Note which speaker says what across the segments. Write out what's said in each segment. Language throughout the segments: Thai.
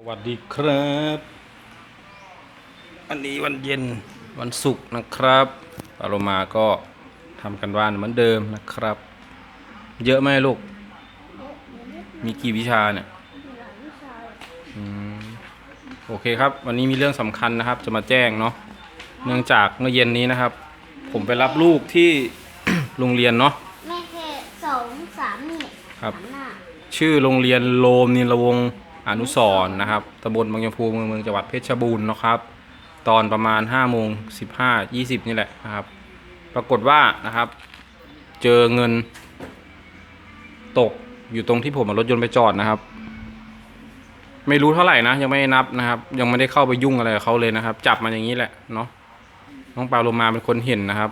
Speaker 1: สวัสดีครับวันนี้วันเย็นวันศุกร์นะครับปาโลมาก็ทำกันบ้านเหมือนเดิมนะครับ เยอะไหมลูก มีกี่วิชาเนี่ยอืมโอเคครับ วันนี้มีเรื่องสำคัญนะครับ จะมาแจ้งเนาะเนื่องจากเมื่อเย็นนี้นะครับ ผมไปรับลูกที่ โรงเรียนเนาะ
Speaker 2: แม่แค่สองสามนี่
Speaker 1: ครับ
Speaker 2: สามหน้า
Speaker 1: ชื่อโรงเรียนโลมนิลวงศ์ อนุสรณ์นะครับตำบลบางยมพูเมืองเมืองจังหวัดเพชรบูรณ์นะครับ ตอนประมาณ5โมง15 20นี่แหละนะครับ ปรากฏว่านะครับ เจอเงินตกอยู่ตรงที่ผมเอารถยนต์ไปจอดนะครับ ไม่รู้เท่าไหร่นะ ยังไม่นับนะครับ ยังไม่ได้เข้าไปยุ่งอะไรกับเขาเลยนะครับ จับมาอย่างนี้แหละเนาะน้องปาโลมาเป็นคนเห็นนะครับ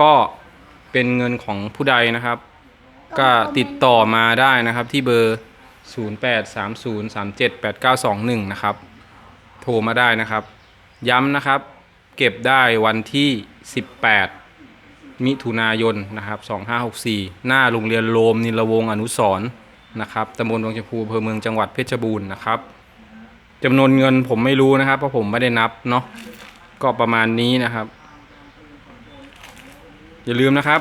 Speaker 1: ก็เป็นเงินของผู้ใดนะครับ ก็ติดต่อมาได้นะครับที่เบอร์ 0830378921 นะครับ โทรมาได้นะครับ ย้ำนะครับ เก็บได้วันที่ 18 มิถุนายนนะครับ 2564 หน้าโรงเรียนโรมนิลวงอนุสรนะครับตำบลวังชมพูอำเภอเมืองจังหวัดเพชรบูรณ์นะครับจำนวนเงินผมไม่รู้นะครับ เพราะผมไม่ได้นับเนาะก็ประมาณนี้นะครับ อย่าลืมนะครับ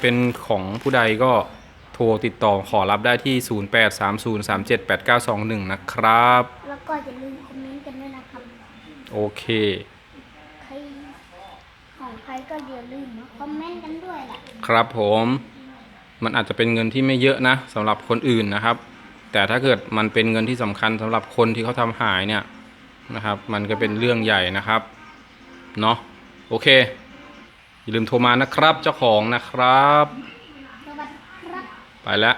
Speaker 1: เป็นของผู้ใดก็ รติดต่อขอรับได้ที่ 0830378921 นะครับ
Speaker 2: แล้วก็อย่าลืมคอมเมนต์กันด้วยนะครับ
Speaker 1: โอเค
Speaker 2: ใครของใครก็อย่าลืมมาคอมเมนต์กันด้วยแหละ
Speaker 1: ครับผม มันอาจจะเป็นเงินที่ไม่เยอะนะสำหรับคนอื่นนะครับ แต่ถ้าเกิดมันเป็นเงินที่สำคัญสำหรับคนที่เขาทำหายเนี่ยนะครับ มันก็เป็นเรื่องใหญ่นะครับ เนาะโอเค อย่าลืมโทรมานะครับเจ้าของนะครับ
Speaker 2: สวัสดีครับ
Speaker 1: ไปแล้ว